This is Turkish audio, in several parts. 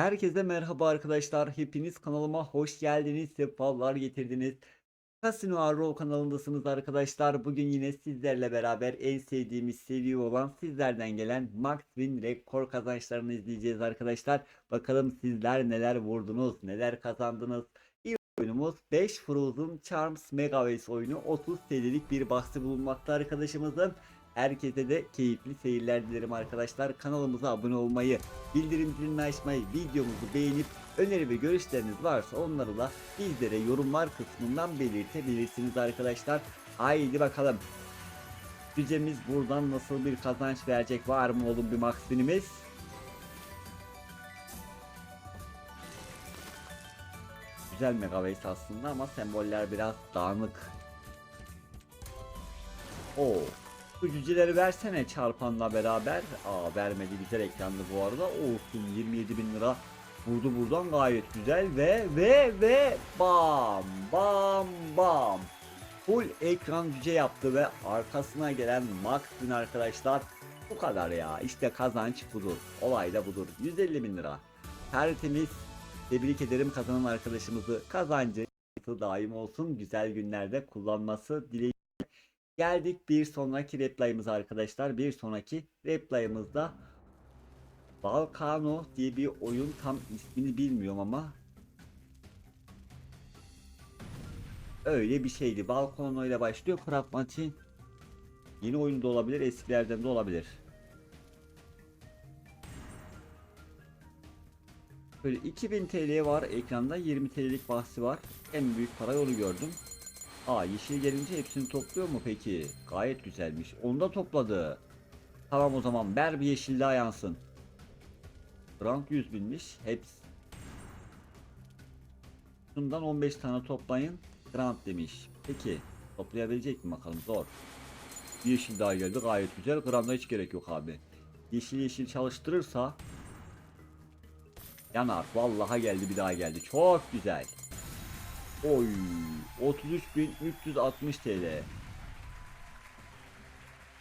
Herkese merhaba arkadaşlar. Hepiniz kanalıma hoş geldiniz. Sefalar getirdiniz. Casino Arrow kanalındasınız arkadaşlar. Bugün yine sizlerle beraber en sevdiğimiz seri olan sizlerden gelen Max Win rekor kazançlarını izleyeceğiz arkadaşlar. Bakalım sizler neler vurdunuz, neler kazandınız. İlk oyunumuz 5 Frozen Charms Megaways oyunu 30 TL'lik bir bahsi bulunmakta arkadaşımızın. Herkese de keyifli seyirler dilerim arkadaşlar. Kanalımıza abone olmayı, bildirim zilini açmayı, videomuzu beğenip öneri ve görüşleriniz varsa onları da bizlere yorumlar kısmından belirtebilirsiniz arkadaşlar. Haydi bakalım. Gücemiz buradan nasıl bir kazanç verecek var mı oğlum bir maksimimiz? Güzel Megaways aslında ama semboller biraz dağınık. Oo. Bu cüceleri versene çarpanla beraber. Aa vermedi güzel ekrandı bu arada. Olsun 27 bin lira. Vurdu buradan gayet güzel ve ve ve bam bam bam. Full ekran cüce yaptı ve arkasına gelen Max'in arkadaşlar bu kadar ya. İşte kazanç budur. Olay da budur. 150 bin lira. Tertemiz. Tebrik ederim kazanan arkadaşımızı. Kazancı daim olsun. Güzel günlerde kullanması dileğiyle. Geldik bir sonraki replayımıza arkadaşlar. Bir sonraki replayımızda Volcano diye bir oyun tam ismini bilmiyorum ama öyle bir şeydi. Volcano ile başlıyor. Pragmatin yeni oyunda olabilir, eskilerden de olabilir. Böyle 2000 TL var ekranda, 20 TL'lik bahsi var. En büyük para yolu gördüm. Aa yeşil gelince hepsini topluyor mu peki? Gayet güzelmiş. Onu da topladı. Tamam o zaman ver bir yeşil daha yansın. Frank 100 binmiş. Hepsi. Bundan 15 tane toplayın. Grant demiş. Peki. Toplayabilecek mi bakalım? Zor. Bir yeşil daha geldi. Gayet güzel. Gramda hiç gerek yok abi. Yeşil yeşil çalıştırırsa yanar. Vallahi geldi bir daha geldi. Çok güzel. Oy 33.360 TL.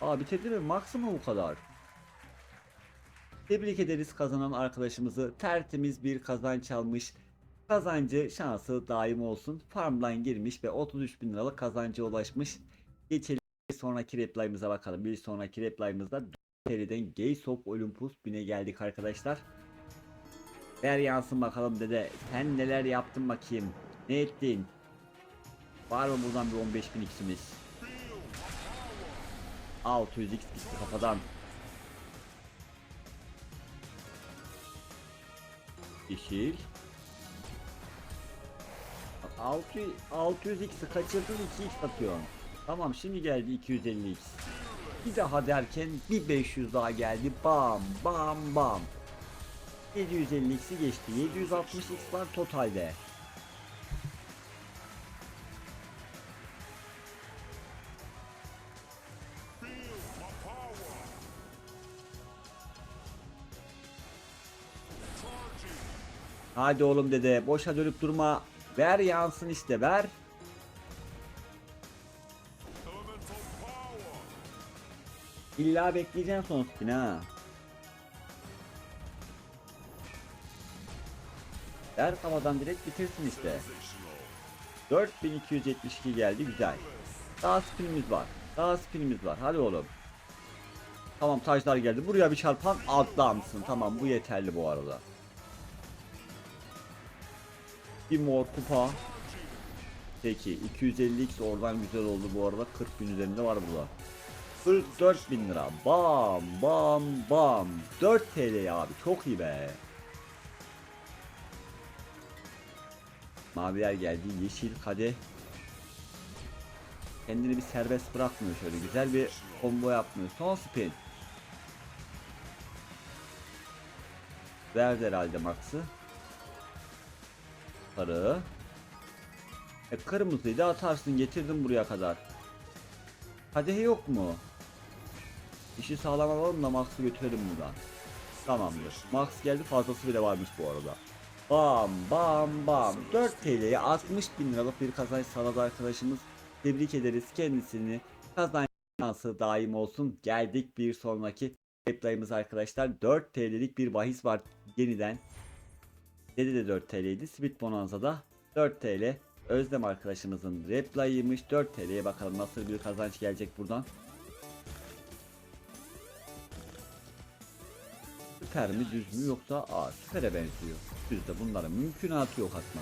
Aa bitirdi mi? Maksimum bu kadar. Tebrik ederiz kazanan arkadaşımızı. Tertemiz bir kazanç almış. Kazancı şansı daim olsun. Farmdan girmiş ve 33 bin liralık kazancı ulaşmış. Geçelim bir sonraki replayımıza bakalım. Bir sonraki replayımızda TL'den Gates of Olympus bine geldik arkadaşlar. Ver yansın bakalım dede. Sen neler yaptın bakayım. Ne ettin? Var mı buradan bir 15 bin x'imiz? 600x gitti kafadan. Yeşil. Bak 600 600x'i kaçırdın 2x atıyorsun. Tamam şimdi geldi 250x. Bir daha derken bir 500 daha geldi. Bam bam bam. 750x'i geçti. 760x var totalde. Hadi oğlum dede boşa dönüp durma. Ver yansın işte ver. İlla bekleyeceksin son spin ha. Ver havadan direkt bitirsin işte. 4272 geldi güzel. Daha spinimiz var. Daha spinimiz var. Hadi oğlum. Tamam taşlar geldi. Buraya bir çarpan atlamışsın. Tamam bu yeterli bu arada. Bir mor kupa. Peki 250x oradan güzel oldu bu arada 40 bin üzerinde var burada. 44 bin lira. Bam bam bam. 4 TL abi çok iyi be. Maviler geldi. Yeşil kadeh. Kendini bir serbest bırakmıyor şöyle. Güzel bir combo yapmıyor. Son spin. Verdi herhalde Max'ı. Sarı. E kırmızıyı da atarsın. Getirdim buraya kadar. Kadehi yok mu? İşi sağlam alalım da Max'ı götürelim buradan. Tamamdır. Max geldi fazlası bile varmış bu arada. Bam bam bam. 4 TL'ye 60 bin liralık bir kazanç sağladı arkadaşımız. Tebrik ederiz kendisini. Kazanç şansı daim olsun. Geldik bir sonraki replayımız arkadaşlar. 4 TL'lik bir bahis var yeniden. Dedi de 4 TL'ydi. Speed Bonanza'da 4 TL. Özlem arkadaşımızın replayıymış. 4 TL'ye bakalım nasıl bir kazanç gelecek buradan. Süper mi düz mü yoksa aa süpere benziyor. Düzde bunların mümkünatı yok atma.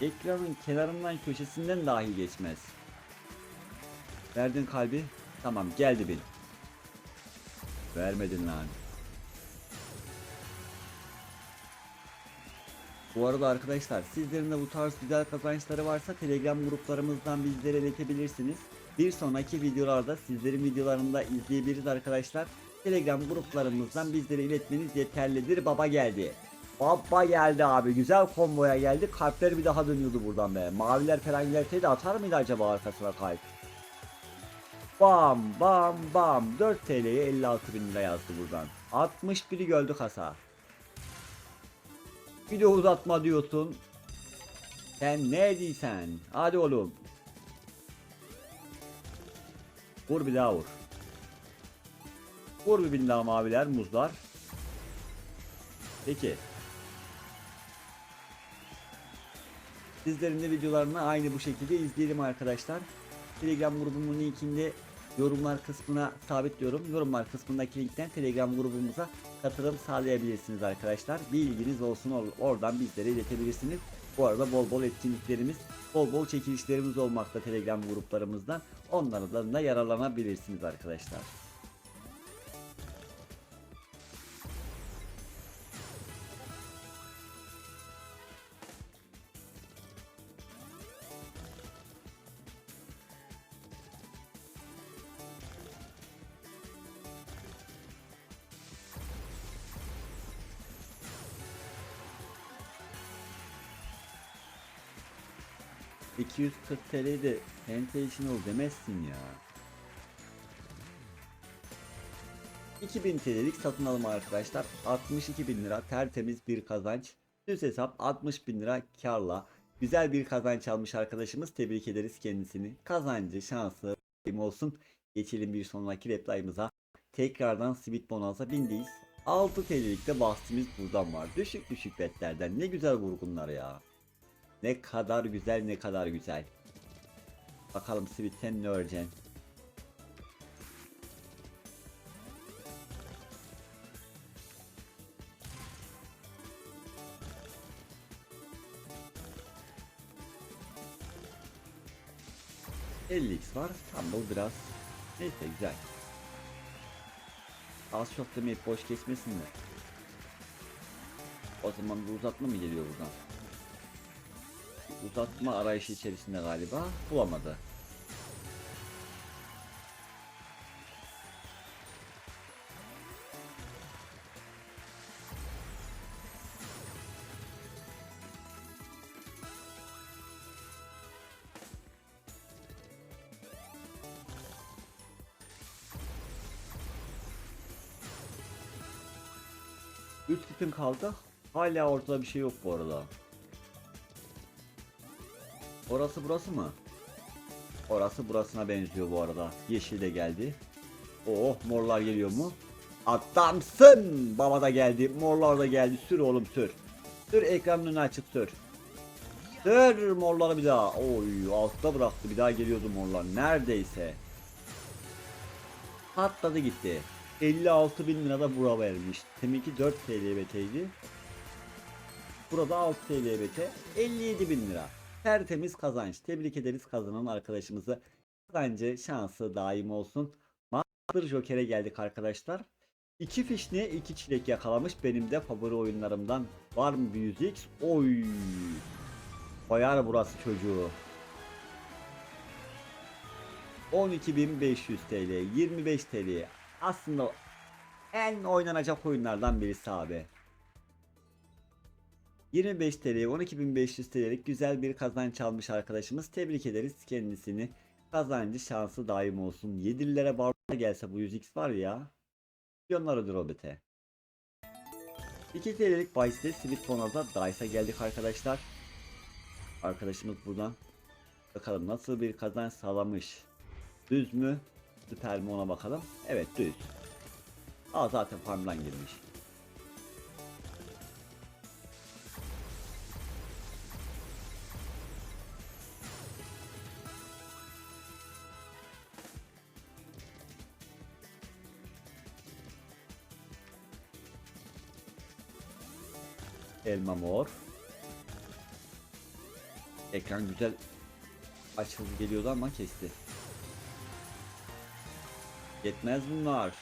Ekranın kenarından köşesinden dahi geçmez. Verdin kalbi. Tamam geldi bin. Vermedin lan. Bu arada arkadaşlar sizlerin de bu tarz güzel kazançları varsa Telegram gruplarımızdan bizlere iletebilirsiniz. Bir sonraki videolarda sizlerin videolarında izleyebiliriz arkadaşlar. Telegram gruplarımızdan bizlere iletmeniz yeterlidir. Baba geldi. Baba geldi abi. Güzel komboya geldi. Kalpler bir daha dönüyordu buradan be. Maviler falan gelseydi atar mıydı acaba arkasına kalp? Bam bam bam 4 TL'ye 56 bin lira yazdı buradan. 61'i gördü kasa. Video uzatma diyorsun. Sen ne diysen? Hadi oğlum. Vur bir daha vur. Vur bir bin daha maviler, muzlar. Peki. Sizlerin de videolarını aynı bu şekilde izleyelim arkadaşlar. Telegram grubumun linkinde yorumlar kısmına sabitliyorum. Yorumlar kısmındaki linkten Telegram grubumuza katılım sağlayabilirsiniz arkadaşlar. Bilginiz olsun or- oradan bizlere iletebilirsiniz. Bu arada bol bol etkinliklerimiz, bol bol çekilişlerimiz olmakta Telegram gruplarımızdan. Onlardan da yararlanabilirsiniz arkadaşlar. ...240 TL'yi de Sensational demezsin ya. 2000 TL'lik satın alım arkadaşlar. 62 bin lira tertemiz bir kazanç. Düz hesap 60 bin lira karla. Güzel bir kazanç almış arkadaşımız. Tebrik ederiz kendisini. Kazancı, şansı olsun. Geçelim bir sonraki replayımıza. Tekrardan Sweet Bonanza bindeyiz. 6 TL'lik de bahsimiz buradan var. Düşük düşük betlerden ne güzel vurgunlar ya. Ne kadar güzel ne kadar güzel. Bakalım Sweet sen ne öreceksin? x var. Tam bu biraz. Neyse güzel. Az çok demeyip boş kesmesinler. O zaman bu uzatma mı geliyor buradan? Uzatma arayışı içerisinde galiba bulamadı. Üç tipim kaldı. Hala ortada bir şey yok bu arada. Orası burası mı? Orası burasına benziyor bu arada. Yeşil de geldi. Oh morlar geliyor mu? Adamsın! Baba da geldi. Morlar da geldi. Sür oğlum sür. Sür ekranın önünü açık sür. Sür morları bir daha. Oy altta bıraktı. Bir daha geliyordu morlar. Neredeyse. Patladı gitti. 56 bin lira da bura vermiş. Deminki 4 TL beteydi. Burada 6 TL bete. 57 bin lira. Tertemiz kazanç. Tebrik ederiz kazanan arkadaşımızı. Kazancı şansı daim olsun. Master Joker'e geldik arkadaşlar. İki fişne iki çilek yakalamış. Benim de favori oyunlarımdan. Var mı 100x? Oy. Bayar burası çocuğu. 12.500 TL, 25 TL. Aslında en oynanacak oyunlardan birisi abi. 25 TL, 12.500 TL'lik güzel bir kazanç almış arkadaşımız. Tebrik ederiz kendisini. Kazancı şansı daim olsun. 7'lere barda gelse bu 100x var ya. Milyonlar ödür bete. 2 TL'lik bahiste Sweet Bonanza Dice'a geldik arkadaşlar. Arkadaşımız buradan. Bakalım nasıl bir kazanç sağlamış. Düz mü? Süper mi ona bakalım. Evet düz. Aa zaten farmdan girmiş. Elma mor. Ekran güzel açıldı geliyordu ama kesti. Yetmez bunlar.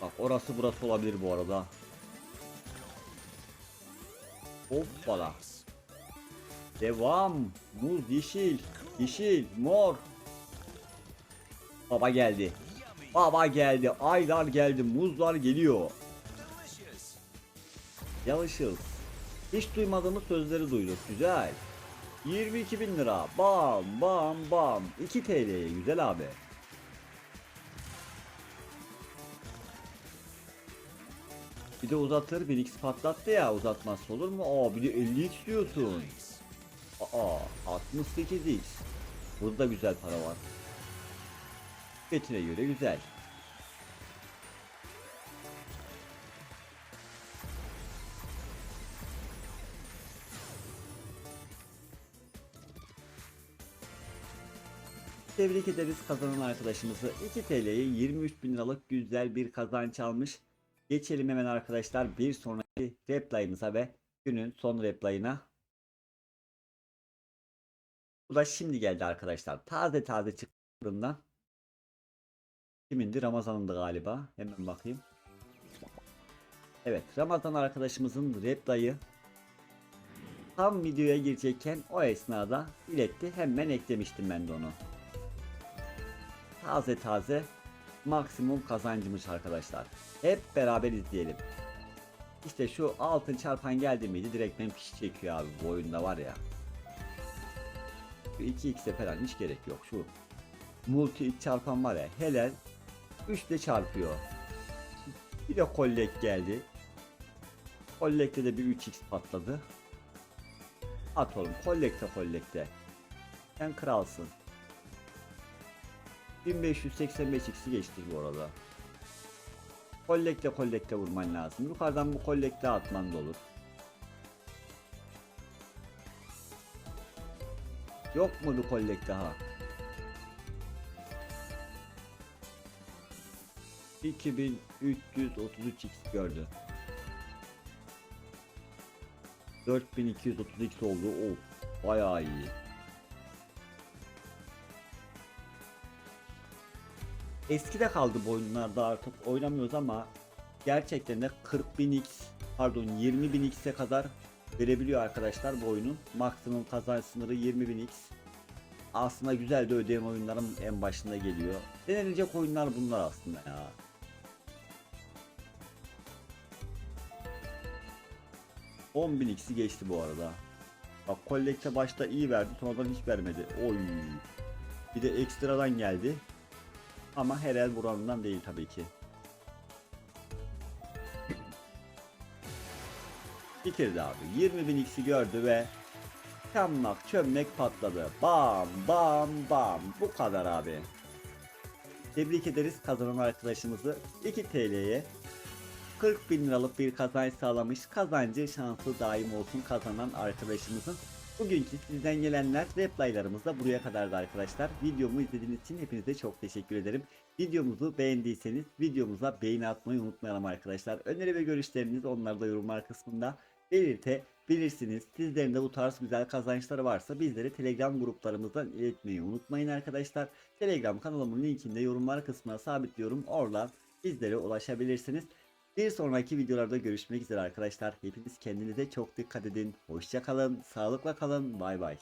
Bak orası burası olabilir bu arada. Hoppala. Devam. Muz yeşil. Yeşil. Mor. Baba geldi. Baba geldi. Aylar geldi. Muzlar geliyor. Yalışız. Hiç duymadığımız sözleri duyduk. Güzel. 22 bin lira. Bam bam bam. 2 TL. Güzel abi. Bir de uzatır 1x patlattı ya uzatmazsa olur mu? Aa bir de 50x diyorsun. Aa 68x. Burada güzel para var. Getire göre güzel. Tebrik ederiz kazanan arkadaşımızı. 2 TL'ye 23 bin liralık güzel bir kazanç almış. Geçelim hemen arkadaşlar bir sonraki replayımıza ve günün son replayına. Bu da şimdi geldi arkadaşlar. Taze taze çıktığından. Kimindi? Ramazan'ındı galiba. Hemen bakayım. Evet Ramazan arkadaşımızın replayı tam videoya girecekken o esnada iletti. Hemen eklemiştim ben de onu. Taze taze maksimum kazancımız arkadaşlar. Hep beraber izleyelim. İşte şu altın çarpan geldi miydi direkt ben piş çekiyor abi bu oyunda var ya. Şu 2x'e falan hiç gerek yok şu multi çarpan var ya helal 3 de çarpıyor. Bir de kollek geldi. Kollekte de bir 3x patladı. At oğlum kollekte kollekte. Sen kralsın. 1585x'i geçtik bu arada. Kollekte kollekte vurman lazım. Yukarıdan bu kollekte atman da olur. Yok mu bir kollek daha? 2333x gördü. 4230x oldu. Of bayağı iyi. Eskide kaldı bu oyunlarda artık oynamıyoruz ama gerçekten de 40.000x pardon 20.000x'e kadar verebiliyor arkadaşlar bu oyunun. Maksimum kazanç sınırı 20.000x. Aslında güzel de ödeyen oyunların en başında geliyor. Denenecek oyunlar bunlar aslında ya. X'i geçti bu arada. Bak kollekte başta iyi verdi sonradan hiç vermedi. Oy. Bir de ekstradan geldi. Ama her el buranından değil tabii ki. Bitirdi abi. 20.000 x'i gördü ve çamlak çömlek patladı. Bam bam bam. Bu kadar abi. Tebrik ederiz kazanan arkadaşımızı 2 TL'ye 40 bin liralık bir kazanç sağlamış. Kazancı şansı daim olsun kazanan arkadaşımızın. Bugünkü sizden gelenler replaylarımız da buraya kadardı arkadaşlar. Videomu izlediğiniz için hepinize çok teşekkür ederim. Videomuzu beğendiyseniz videomuza beğeni atmayı unutmayalım arkadaşlar. Öneri ve görüşleriniz onları da yorumlar kısmında belirtebilirsiniz. Sizlerin de bu tarz güzel kazançları varsa bizlere Telegram gruplarımızdan iletmeyi unutmayın arkadaşlar. Telegram kanalımın linkini de yorumlar kısmına sabitliyorum. Oradan bizlere ulaşabilirsiniz. Bir sonraki videolarda görüşmek üzere arkadaşlar. Hepiniz kendinize çok dikkat edin. Hoşça kalın, sağlıkla kalın. Bay bay.